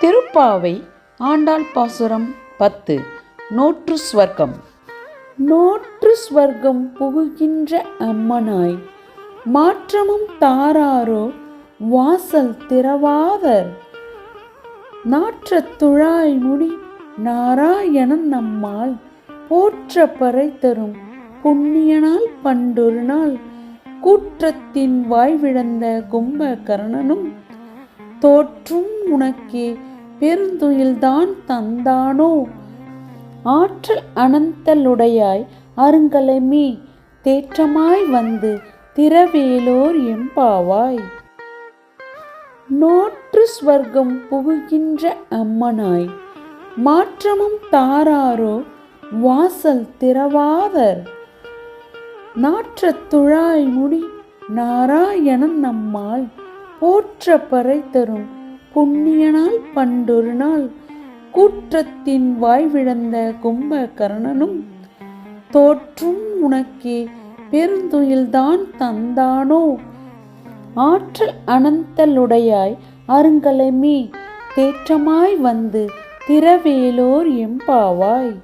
திருப்பாவை ஆண்டாள் பாசுரம் பத்து நோற்று ஸ்வர்க்கம். நோற்று ஸ்வர்க்கம் புகுகின்ற அம்மனாய் மாற்றமும் தாராரோ வாசல் திறவாதர். நாற்ற துழாய் முடி நாராயணன் நம்மால் போற்ற பறை தரும் புண்ணியனால் பண்டொரு நாள் கூற்றத்தின் வாய்விழந்த கும்பகர்ணனும் தோற்றும் உனக்கே பெருந்துயில்தான் தந்தானோ? ஆற்றல் அனந்தலுடையாய் அருங்கலமே தேற்றமாய் வந்து திரவேலோர் எம்பாவாய். நோற்று ஸ்வர்க்கம் புகுகின்ற அம்மனாய் மாற்றமும் தாராரோ வாசல் திறவாதர். நாற்றத்துழாய் முடி நாராயணன் நம்மாள் போற்ற பறை தரும். புண்ணியனால் பண்டொரு நாள். கூற்றத்தின் வாய்விழந்த கும்பகர்ணனும் தோற்றும் உனக்கே பெருந்துயில்தான் தந்தானோ? ஆற்றல் அனந்தலுடையாய் அருங்கலமே தேற்றமாய் வந்து திரவேலோர் எம்பாவாய்